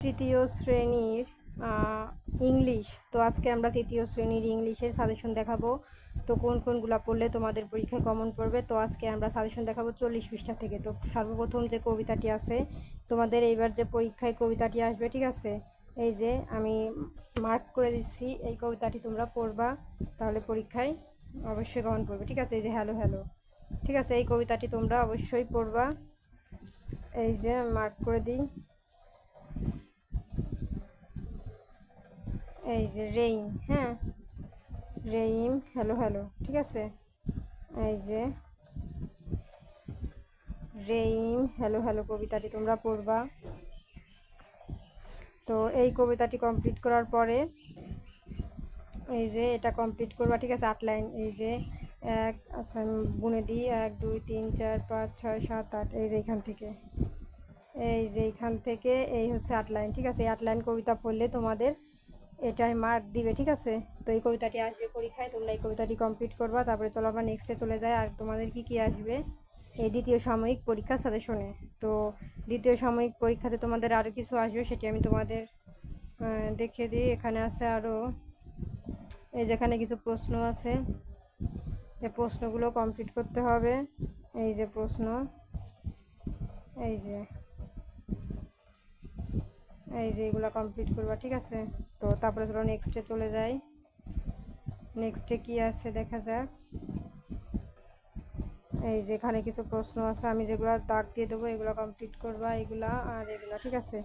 তৃতীয় শ্রেণির ইংলিশ। তো আজকে আমরা তৃতীয় শ্রেণির ইংলিশের সাজেশন দেখাবো। তো কোন কোনগুলো পড়লে তোমাদের পরীক্ষায় কমন পড়বে? তো আজকে আমরা সাজেশন দেখাবো চল্লিশ পৃষ্ঠা থেকে। তো সর্বপ্রথম যে কবিতাটি আছে, তোমাদের এইবার যে পরীক্ষায় কবিতাটি আসবে, ঠিক আছে? এই যে আমি মার্ক করে দিচ্ছি, এই কবিতাটি তোমরা পড়বা, তাহলে পরীক্ষায় অবশ্যই কমন পড়বে, ঠিক আছে? এই যে হ্যালো হ্যালো ঠিক আছে? এই কবিতাটি তোমরা অবশ্যই পড়বা। এই যে মার্ক করে দিই। এই যে রেইন হ্যাঁ? রেইম হ্যালো হ্যালো ঠিক আছে? এই যে রেইম হ্যালো হ্যালো কবিতাটি তোমরা পড়বা। তো এই কবিতাটি কমপ্লিট করার পরে, এই যে এটা কমপ্লিট করবা, ঠিক আছে? আট লাইন, এই যে এক আচ্ছা আমি গুনে দিই এক, দুই, তিন, চার, পাঁচ, ছয়, সাত, আট, এই যে এখান থেকে। এই যে এখান থেকে, এই হচ্ছে আট লাইন, ঠিক আছে? এই আট লাইন কবিতা পড়লে তোমাদের এটাই মার্ক দিবে, ঠিক আছে? তো এই কবিতাটি আসবে পরীক্ষায়, তোমরা এই কবিতাটি কমপ্লিট করবা, তারপরে চলো আমরা নেক্সটে চলে যাই, আর তোমাদের কি কি আসবে? এই দ্বিতীয় সাময়িক পরীক্ষা সাজেশনে তো দ্বিতীয় সাময়িক পরীক্ষাতে তোমাদের আরও কিছু আসবে, সেটি আমি তোমাদের দেখিয়ে দিই। এখানে আছে আরও এই যেখানে কিছু প্রশ্ন আছে। এই প্রশ্নগুলো কমপ্লিট করতে হবে। এই যে প্রশ্ন, এই যে এই যে এগুলো কমপ্লিট করবা, ঠিক আছে? তো তারপরে চলো নেক্সটে চলে যাই। নেক্সটে কি আছে দেখা যাক। এই যে এখানে কিছু প্রশ্ন আছে, আমি যেগুলো দাগ দিয়ে দেবো, এগুলো কমপ্লিট করবা, এগুলা আর এগুলো, ঠিক আছে?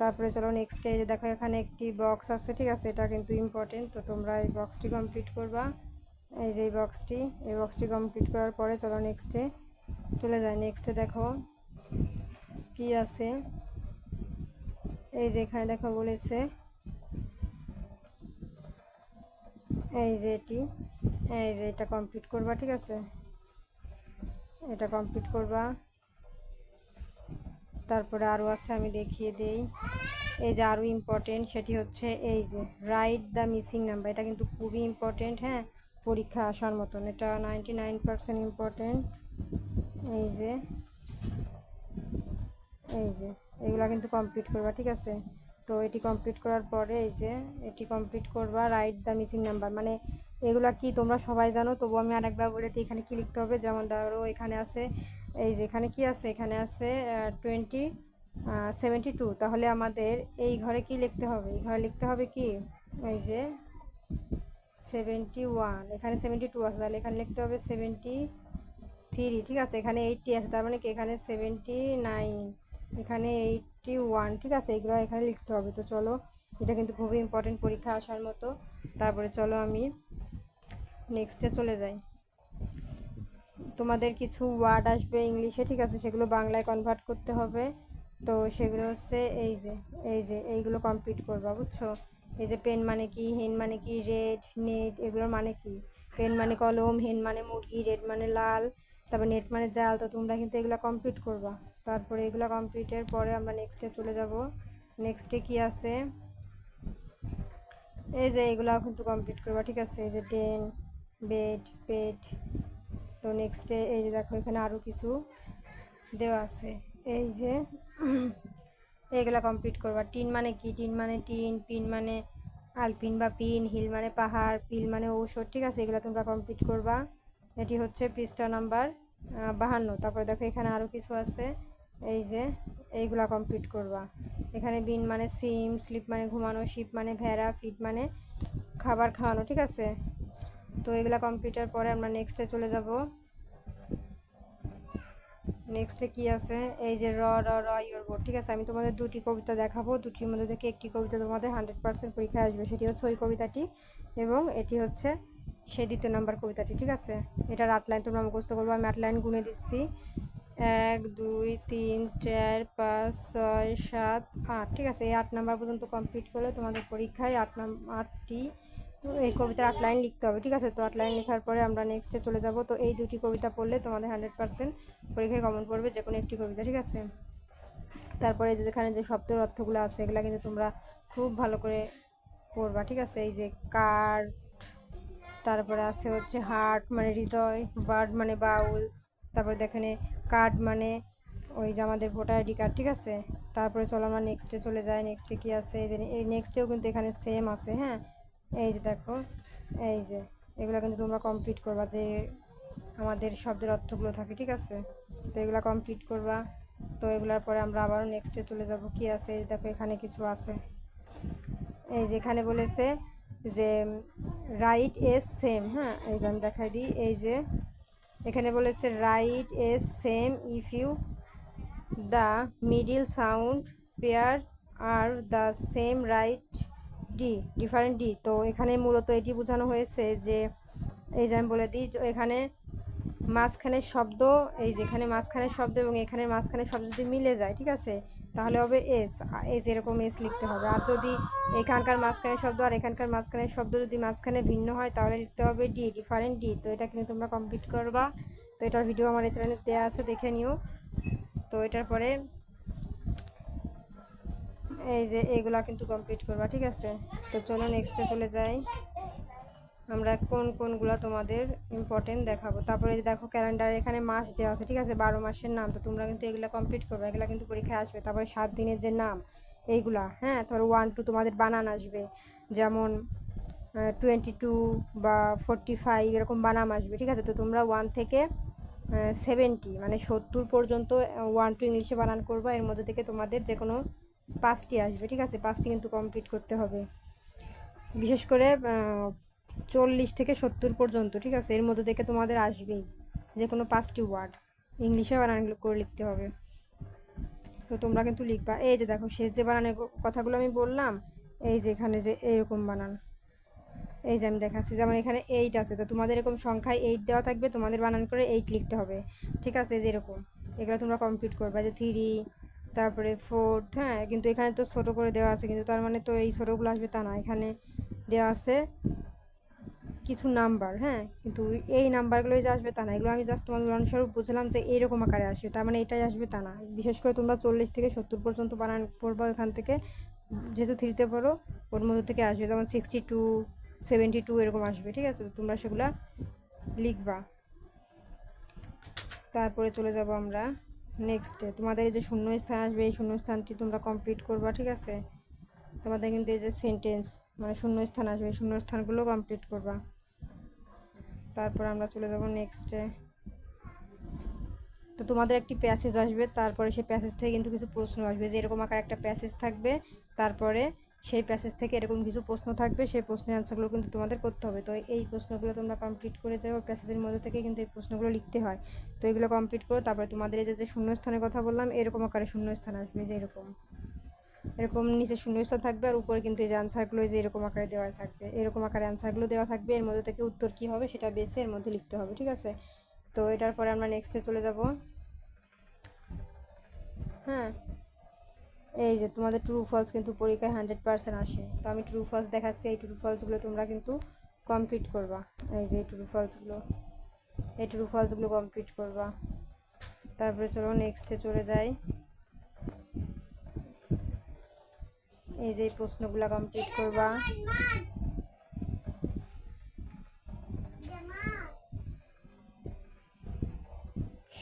তারপরে চলো নেক্সটে এই যে দেখো, এখানে একটি বক্স আছে, ঠিক আছে? এটা কিন্তু ইম্পর্টেন্ট তো তোমরা এই বক্সটি কমপ্লিট করবা। এই যে এই বক্সটি এই বক্সটি কমপ্লিট করার পরে চলো নেক্সটে চলে যায় নেক্সটে দেখো, কি আছে? এই যে এখানে দেখো বলেছে। এই যে এটি। এই যে এটা কমপ্লিট করবা, ঠিক আছে? এটা কমপ্লিট করবা। তারপরে আরও আছে, আমি দেখিয়ে দেই। এই যে আরও ইম্পর্টেন্ট সেটি হচ্ছে এই যে রাইট দ্য মিসিং নাম্বার এটা কিন্তু খুবই ইম্পর্টেন্ট হ্যাঁ? পরীক্ষা আসার মতন। এটা নাইনটি নাইন পার্সেন্ট ইম্পর্টেন্ট এই যে এই যে। এগুলা কিন্তু কমপ্লিট করবা, ঠিক আছে? তো এটি কমপ্লিট করার পরে এই যে এটি কমপ্লিট করবা রাইট দ্য মিসিং নাম্বার মানে এগুলা কি তোমরা সবাই জানো? তবু আমি আরেকবার বলে দিই, এখানে কি লিখতে হবে? যেমন ধরো এখানে আছে, এই যে এখানে কি আছে? এখানে আছে টোয়েন্টি সেভেন্টি টু তাহলে আমাদের এই ঘরে কি লিখতে হবে? এই ঘরে লিখতে হবে কি? এই যে সেভেন্টি ওয়ান এখানে সেভেন্টি টু আছে, তাহলে এখানে লিখতে হবে সেভেন্টি থ্রি ঠিক আছে? এখানে এইটটি আছে, তার মানে কি? এখানে সেভেন্টি নাইন এখানে এইটটি ওয়ান ঠিক আছে? এগুলো এখানে লিখতে হবে। তো চলো, এটা কিন্তু খুবই ইম্পর্টেন্ট পরীক্ষা আসার মতো। তারপরে চলো আমি নেক্সটে চলে যাই। তোমাদের কিছু ওয়ার্ড আসবে ইংলিশে, ঠিক আছে? সেগুলো বাংলায় কনভার্ট করতে হবে। তো সেগুলো হচ্ছে এই যে এই যে, এইগুলো কমপ্লিট করবা, বুঝছ? এই যে পেন মানে কি হেন মানে কি রেড নেট এগুলোর মানে কি? পেন মানে কলম হেন মানে মুরগি রেড মানে লাল, তারপর নেট মানে জাল, তো তোমরা কিন্তু এগুলো কমপ্লিট করবা। তারপরে এগুলো কমপ্লিটের পরে আমরা নেক্সটে চলে যাব। নেক্সটে কি আছে? এই যে এগুলো কিন্তু কমপ্লিট করবা, ঠিক আছে? এই যে ডেন বেড পেট তো নেক্সটে এই যে দেখো এখানে আরও কিছু দেওয়া আছে। এই যে এইগুলো কমপ্লিট করবা। টিন মানে কি? টিন মানে টিন পিন মানে আলপিন বা পিন হিল মানে পাহাড় পিল মানে ঔষধ, ঠিক আছে? এগুলো তোমরা কমপ্লিট করবা। এটি হচ্ছে পৃষ্ঠা নাম্বার বাহান্ন। তারপরে দেখো এখানে আরও কিছু আছে। এই যে, এইগুলা কমপ্লিট করবা। এখানে বিন মানে সিম, স্লিপ মানে ঘুমানো শিপ মানে ভেড়া ফিট মানে খাবার খাওয়ানো, ঠিক আছে? তো এগুলা কমপ্লিটের পরে আমরা নেক্সটে চলে যাব। নেক্সটে কি আছে? এই যে র র র বোর্ড ঠিক আছে? আমি তোমাদের দুটি কবিতা দেখাবো। দুটির মধ্যে থেকে একটি কবিতা তোমাদের হান্ড্রেড পার্সেন্ট পরীক্ষায় আসবে। সেটি হচ্ছে ওই কবিতাটি এবং এটি হচ্ছে সেই দ্বিতীয় নাম্বার কবিতাটি, ঠিক আছে? এটার আট লাইন তোমরা মুখস্থ করব। আমি আট লাইন গুনে দিচ্ছি। এক, দুই, তিন, চার, পাঁচ, ছয়, সাত, আট। ঠিক আছে, এই আট নাম্বার পর্যন্ত কমপ্লিট করলে তোমাদের পরীক্ষায় আট নাম, আটটি এই কবিতার আট লাইন লিখতে হবে, ঠিক আছে? তো আট লাইন লেখার পরে আমরা নেক্সটে চলে যাব। তো এই দুটি কবিতা পড়লে তোমাদের হান্ড্রেড পার্সেন্ট পরীক্ষায় কমন পড়বে যে কোনো একটি কবিতা, ঠিক আছে? তারপরে যেখানে যে শব্দের অর্থগুলো আছে, এগুলো কিন্তু তোমরা খুব ভালো করে পড়বা, ঠিক আছে? এই যে কার তারপরে আছে হচ্ছে হার্ট মানে হৃদয়, বার্ড মানে বাউল তারপরে দেখেন কার্ড মানে ওই যে আমাদের ভোটার আইডি কার্ড ঠিক আছে? তারপরে চলো আমরা নেক্সটে চলে যাই নেক্সটে কী আছে? এই যে এই নেক্সটেও কিন্তু এখানে সেম আছে হ্যাঁ? এই যে দেখো, এই যে, এগুলো কিন্তু তোমরা কমপ্লিট করবা যে আমাদের শব্দের অর্থগুলো থাকে, ঠিক আছে? তো এগুলো কমপ্লিট করবা। তো এগুলোর পরে আমরা আবারও নেক্সটে চলে যাব। কি আছে? এই দেখো, এখানে কিছু আছে। এই যে এখানে বলেছে যে রাইট এস সেম হ্যাঁ? এই যে আমি দেখাই দিই। এই যে এখানে বলেছে right as same if you the middle sound pair are the same right D different D তো এখানে মূলত এটি বোঝানো হয়েছে যে, এই যে আমি বলে দিই এখানে মাঝখানের শব্দ, এই যেখানে মাঝখানের শব্দ এবং এখানে মাঝখানের শব্দ যদি মিলে যায়, ঠিক আছে? তাহলে হবে এস। এস এরকম এস লিখতে হবে। আর যদি এখানকার মাঝখানে শব্দ আর এখানকার মাঝখানে শব্দ যদি মাঝখানে ভিন্ন হয়, তাহলে লিখতে হবে ডি, ডিফারেন্ট ডি। তো এটা কিন্তু তোমরা কমপ্লিট করবা। তো এটার ভিডিও আমার এই চ্যানেলে দেওয়া আছে, দেখে নিও। তো এটার পরে এই যে এগুলা কিন্তু কমপ্লিট করবা, ঠিক আছে? তো চলো নেক্সটে চলে যাই। আমরা কোন কোনগুলো তোমাদের ইম্পর্টেন্ট দেখাবো। তারপরে যে দেখো ক্যালেন্ডার এখানে মাস দেওয়া আছে, ঠিক আছে? বারো মাসের নাম, তো তোমরা কিন্তু এগুলো কমপ্লিট করবে, এগুলো কিন্তু পরীক্ষায় আসবে। তারপরে সাত দিনের যে নাম, এইগুলা হ্যাঁ? তারপরে ওয়ান টু তোমাদের বানান আসবে। যেমন টোয়েন্টি টু বা ফোরটি ফাইভ এরকম বানাম আসবে, ঠিক আছে? তো তোমরা ওয়ান থেকে সেভেন্টি মানে সত্তর পর্যন্ত ওয়ান টু ইংলিশে বানান করবা। এর মধ্যে থেকে তোমাদের যে কোনো পাঁচটি আসবে, ঠিক আছে? পাঁচটি কিন্তু কমপ্লিট করতে হবে। বিশেষ করে চল্লিশ থেকে সত্তর পর্যন্ত, ঠিক আছে? এর মধ্যে থেকে তোমাদের আসবেই। যে কোনো পাঁচটি ওয়ার্ড ইংলিশে বানান করে লিখতে হবে। তো তোমরা কিন্তু লিখবা। এই যে দেখো, শেষ যে বানানের কথাগুলো আমি বললাম, এই যে এখানে যে এরকম বানান। এই যে আমি দেখাচ্ছি, যেমন এখানে এইট আছে। তো তোমাদের এরকম সংখ্যায় এইট দেওয়া থাকবে, তোমাদের বানান করে এইট লিখতে হবে। ঠিক আছে? যে এরকম। এগুলো তোমরা কমপ্লিট করবা। যে থ্রি তারপরে ফোর্থ হ্যাঁ? কিন্তু এখানে তো ছোটো করে দেওয়া আছে। কিন্তু তার মানে তো এই ছোটোগুলো আসবে তা না। এখানে দেওয়া আছে কিছু নাম্বার হ্যাঁ? কিন্তু এই নাম্বারগুলোই যে আসবে তা না। এগুলো আমি জাস্ট তোমাদের উদাহরণস্বরূপ বুঝলাম যে এইরকম আকারে আসবে। তার মানে এটাই আসবে তা না। বিশেষ করে তোমরা চল্লিশ থেকে সত্তর পর্যন্ত বানান পড়বা এখান থেকে। যেহেতু থ্রিতে পড়ো, ওর মধ্যে থেকে আসবে। যেমন সিক্সটি টু সেভেন্টি টু এরকম আসবে, ঠিক আছে? তোমরা সেগুলা লিখবা। তারপরে চলে যাব আমরা নেক্সটে তোমাদের এই যে শূন্যস্থান আসবে, এই শূন্যস্থানটি তোমরা কমপ্লিট করবা, ঠিক আছে? তোমাদের কিন্তু এই যে সেন্টেন্স মানে শূন্যস্থান আসবে শূন্যস্থানগুলো কমপ্লিট করবা। তারপর আমরা চলে যাব নেক্সটে তো তোমাদের একটি প্যাসেজ আসবে, তারপরে সেই প্যাসেজ থেকে কিন্তু কিছু প্রশ্ন আসবে। যে এরকম আকার একটা প্যাসেজ থাকবে, তারপরে সেই প্যাসেজ থেকে এরকম কিছু প্রশ্ন থাকবে, সেই প্রশ্নের অ্যান্সারগুলো কিন্তু তোমাদের করতে হবে। তো এই প্রশ্নগুলো তোমরা কমপ্লিট করে যাও প্যাসেজের মধ্যে থেকে কিন্তু এই প্রশ্নগুলো লিখতে হয়। তো এগুলো কমপ্লিট করো, তারপরে তোমাদের এই যে শূন্যস্থানের কথা বললাম, এরকম আকারে শূন্যস্থান আসবে যে এরকম এরকম নিচে শূন্যস্থান থাকবে আর উপরে কিন্তু এই যে অ্যান্সারগুলো যে এরকম আকারে দেওয়া থাকবে, এরকম আকারে অ্যান্সারগুলো দেওয়া থাকবে, এর মধ্যে থেকে উত্তর কী হবে সেটা বেছে এর মধ্যে লিখতে হবে, ঠিক আছে? তো এটার পরে আমরা নেক্সটে চলে যাব। হ্যাঁ এই যে তোমাদের ট্রু ফলস কিন্তু পরীক্ষায় হান্ড্রেড পার্সেন্ট আসে। তো আমি ট্রু ফলস দেখাচ্ছি, এই ট্রু ফলসগুলো তোমরা কিন্তু কমপ্লিট করবা। এই যে এই ট্রু ফলসগুলো এই ট্রু ফলসগুলো কমপ্লিট করবা। তারপরে চলো নেক্সটে চলে যাই। এই যে প্রশ্নগুলো কমপ্লিট করবা।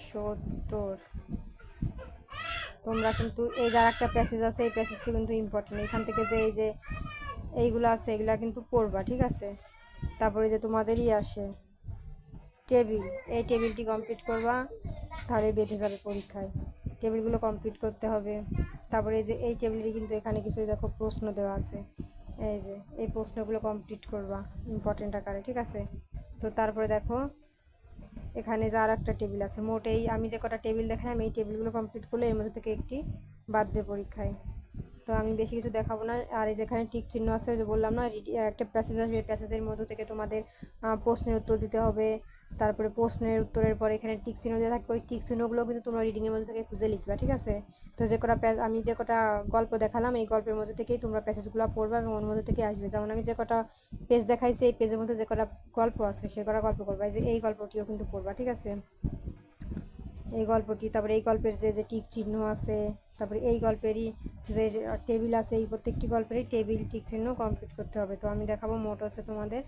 সত্তর। তোমরা কিন্তু এই যার একটা প্যাসেজ আছে, এই প্যাসেজটি কিন্তু ইম্পর্টেন্ট এখান থেকে যে এই যে এইগুলো আছে, এগুলা কিন্তু পড়বা, ঠিক আছে? তারপরে যে তোমাদেরই আসে টেবিল এই টেবিলটি কমপ্লিট করবা, তাহলে বেঁধে যাবে পরীক্ষায়। টেবিলগুলো কমপ্লিট করতে হবে। তারপরে এই যে এই টেবিলেরই কিন্তু এখানে কিছু দেখো প্রশ্ন দেওয়া আছে। এই যে, এই প্রশ্নগুলো কমপ্লিট করবা ইম্পর্টেন্ট আকারে, ঠিক আছে? তো তারপরে দেখো, এখানে যে আর একটা টেবিল আছে, মোট এই আমি যে কটা টেবিল দেখালাম, এই টেবিলগুলো কমপ্লিট করলে এর মধ্যে থেকে একটি বাদবে পরীক্ষায়। তো আমি বেশি কিছু দেখাবো না, আর এই যেখানে টিক চিহ্ন আছে যে বললাম না একটা প্যাসেজ আসবে প্যাসেজের মধ্যে থেকে তোমাদের প্রশ্নের উত্তর দিতে হবে। তারপরে প্রশ্নের উত্তরের পরে এখানে টিক চিহ্ন দেওয়া থাকবে। ওই টিক চিহ্নগুলো কিন্তু তোমরা রিডিংয়ের মধ্যে থেকে খুঁজে লিখবা, ঠিক আছে? তো যে কটা প্যা- আমি যে কটা গল্প দেখালাম, এই গল্পের মধ্যে থেকেই তোমরা প্যাসেজগুলো পড়বা এবং ওর মধ্যে থেকে আসবে। যেমন আমি যে কটা পেজ দেখাইছি, এই পেজের মধ্যে যে কটা গল্প আছে, সে কটা গল্প করবা যে এই গল্পটিও কিন্তু পড়বা, ঠিক আছে? এই গল্পটি, তারপরে এই গল্পের যে যে টিক চিহ্ন আছে, তারপরে এই গল্পেরই যে টেবিল আছে, এই প্রত্যেকটি গল্পেরই টেবিল টিক চিহ্ন কমপ্লিট করতে হবে। তো আমি দেখাবো মোট হচ্ছে তোমাদের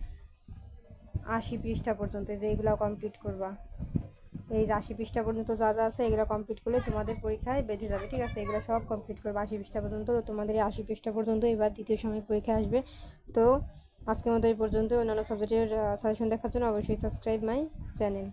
আশি পৃষ্ঠা পর্যন্ত যে এইগুলো কমপ্লিট করবা। এই যে আশি পৃষ্ঠা পর্যন্ত যা যা আছে, এগুলো কমপ্লিট করলে তোমাদের পরীক্ষায় বেঁধে যাবে, ঠিক আছে? এগুলো সব কমপ্লিট করবে আশি পৃষ্ঠা পর্যন্ত, তো তোমাদের এই আশি পৃষ্ঠা পর্যন্ত এবার দ্বিতীয় সময় পরীক্ষা আসবে। তো আজকের মতো এই পর্যন্ত অন্যান্য সাবজেক্টের সাজেশন দেখার জন্য অবশ্যই সাবস্ক্রাইব মাই চ্যানেল